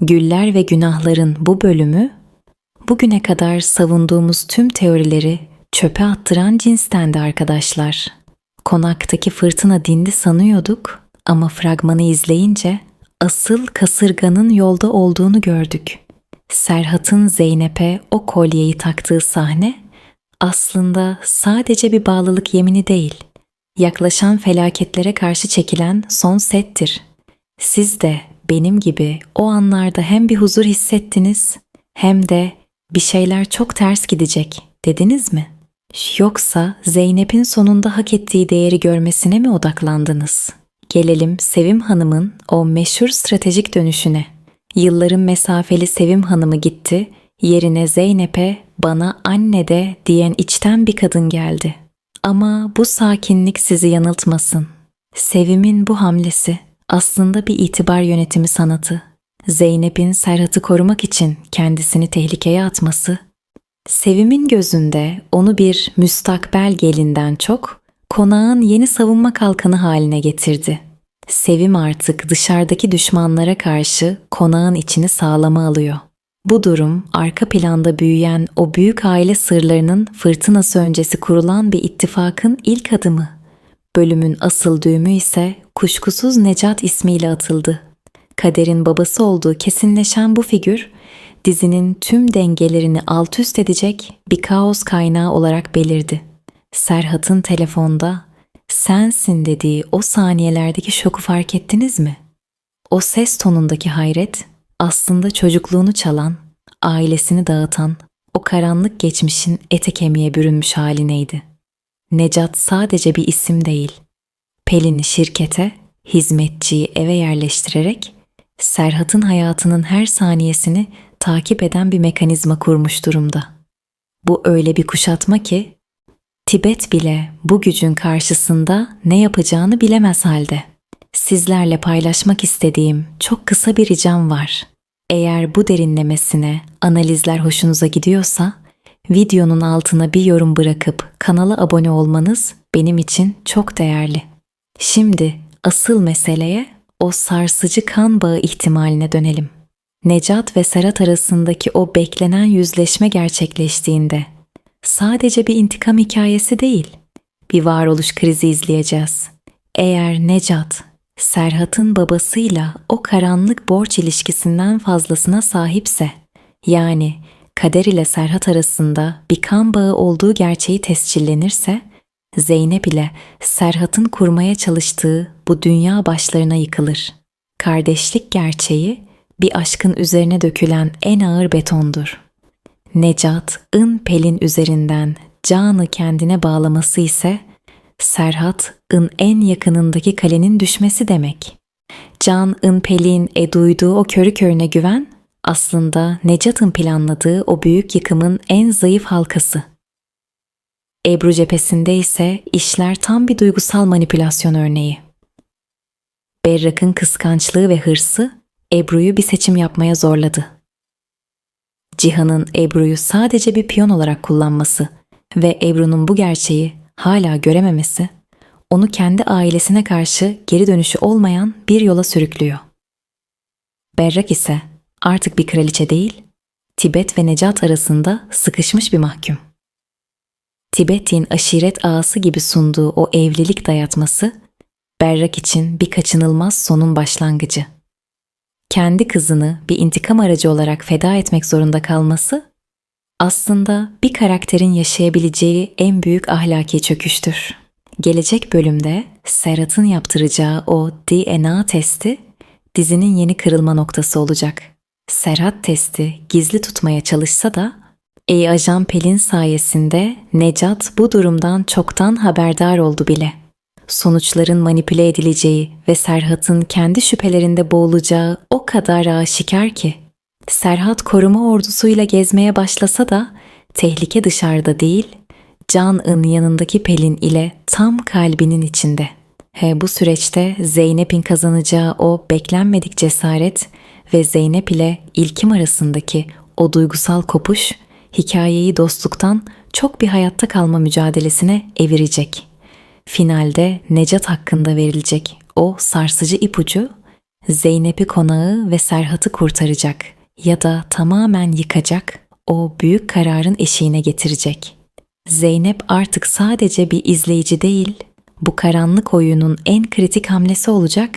Güller ve Günahların bu bölümü bugüne kadar savunduğumuz tüm teorileri çöpe attıran cinstendi arkadaşlar. Konaktaki fırtına dindi sanıyorduk ama fragmanı izleyince asıl kasırganın yolda olduğunu gördük. Serhat'ın Zeynep'e o kolyeyi taktığı sahne aslında sadece bir bağlılık yemini değil, yaklaşan felaketlere karşı çekilen son settir. Siz de benim gibi o anlarda hem bir huzur hissettiniz hem de bir şeyler çok ters gidecek dediniz mi? Yoksa Zeynep'in sonunda hak ettiği değeri görmesine mi odaklandınız? Gelelim Sevim Hanım'ın o meşhur stratejik dönüşüne. Yılların mesafeli Sevim Hanım'ı gitti, yerine Zeynep'e bana anne de diyen içten bir kadın geldi. Ama bu sakinlik sizi yanıltmasın. Sevim'in bu hamlesi aslında bir itibar yönetimi sanatı. Zeynep'in Serhat'ı korumak için kendisini tehlikeye atması, Sevim'in gözünde onu bir müstakbel gelinden çok konağın yeni savunma kalkanı haline getirdi. Sevim artık dışarıdaki düşmanlara karşı konağın içini sağlama alıyor. Bu durum arka planda büyüyen o büyük aile sırlarının fırtınası öncesi kurulan bir ittifakın ilk adımı. Bölümün asıl düğümü ise kuşkusuz Necat ismiyle atıldı. Kader'in babası olduğu kesinleşen bu figür, dizinin tüm dengelerini alt üst edecek bir kaos kaynağı olarak belirdi. Serhat'ın telefonda sensin dediği o saniyelerdeki şoku fark ettiniz mi? O ses tonundaki hayret aslında çocukluğunu çalan, ailesini dağıtan, o karanlık geçmişin ete kemiğe bürünmüş halineydi. Necat sadece bir isim değil. Pelin'i şirkete, hizmetçiyi eve yerleştirerek Serhat'ın hayatının her saniyesini takip eden bir mekanizma kurmuş durumda. Bu öyle bir kuşatma ki Tibet bile bu gücün karşısında ne yapacağını bilemez halde. Sizlerle paylaşmak istediğim çok kısa bir ricam var. Eğer bu derinlemesine analizler hoşunuza gidiyorsa videonun altına bir yorum bırakıp kanala abone olmanız benim için çok değerli. Şimdi asıl meseleye o sarsıcı kan bağı ihtimaline dönelim. Necat ve Serhat arasındaki o beklenen yüzleşme gerçekleştiğinde sadece bir intikam hikayesi değil, bir varoluş krizi izleyeceğiz. Eğer Necat, Serhat'ın babasıyla o karanlık borç ilişkisinden fazlasına sahipse, yani Kader ile Serhat arasında bir kan bağı olduğu gerçeği tescillenirse, Zeynep ile Serhat'ın kurmaya çalıştığı bu dünya başlarına yıkılır. Kardeşlik gerçeği bir aşkın üzerine dökülen en ağır betondur. Necat, ın pelin üzerinden canı kendine bağlaması ise Serhat, ın en yakınındaki kalenin düşmesi demek. Can, ın pelin e duyduğu o körü körüne güven, aslında Necat'ın planladığı o büyük yıkımın en zayıf halkası. Ebru cephesinde ise işler tam bir duygusal manipülasyon örneği. Berrak'ın kıskançlığı ve hırsı Ebru'yu bir seçim yapmaya zorladı. Cihan'ın Ebru'yu sadece bir piyon olarak kullanması ve Ebru'nun bu gerçeği hala görememesi onu kendi ailesine karşı geri dönüşü olmayan bir yola sürüklüyor. Berrak ise artık bir kraliçe değil, Tibet ve Necat arasında sıkışmış bir mahkum. Tibet'in aşiret ağası gibi sunduğu o evlilik dayatması, Berrak için bir kaçınılmaz sonun başlangıcı. Kendi kızını bir intikam aracı olarak feda etmek zorunda kalması, aslında bir karakterin yaşayabileceği en büyük ahlaki çöküştür. Gelecek bölümde Serhat'ın yaptıracağı o DNA testi dizinin yeni kırılma noktası olacak. Serhat testi gizli tutmaya çalışsa da Ey ajan Pelin sayesinde Necat bu durumdan çoktan haberdar oldu bile. Sonuçların manipüle edileceği ve Serhat'ın kendi şüphelerinde boğulacağı o kadar aşikar ki. Serhat koruma ordusuyla gezmeye başlasa da tehlike dışarıda değil, Can'ın yanındaki Pelin ile tam kalbinin içinde. He bu süreçte Zeynep'in kazanacağı o beklenmedik cesaret ve Zeynep ile İlkim arasındaki o duygusal kopuş hikayeyi dostluktan çok bir hayatta kalma mücadelesine evirecek. Finalde Necat hakkında verilecek o sarsıcı ipucu Zeynep'i konağı ve Serhat'ı kurtaracak ya da tamamen yıkacak, o büyük kararın eşiğine getirecek. Zeynep artık sadece bir izleyici değil, bu karanlık oyunun en kritik hamlesi olacak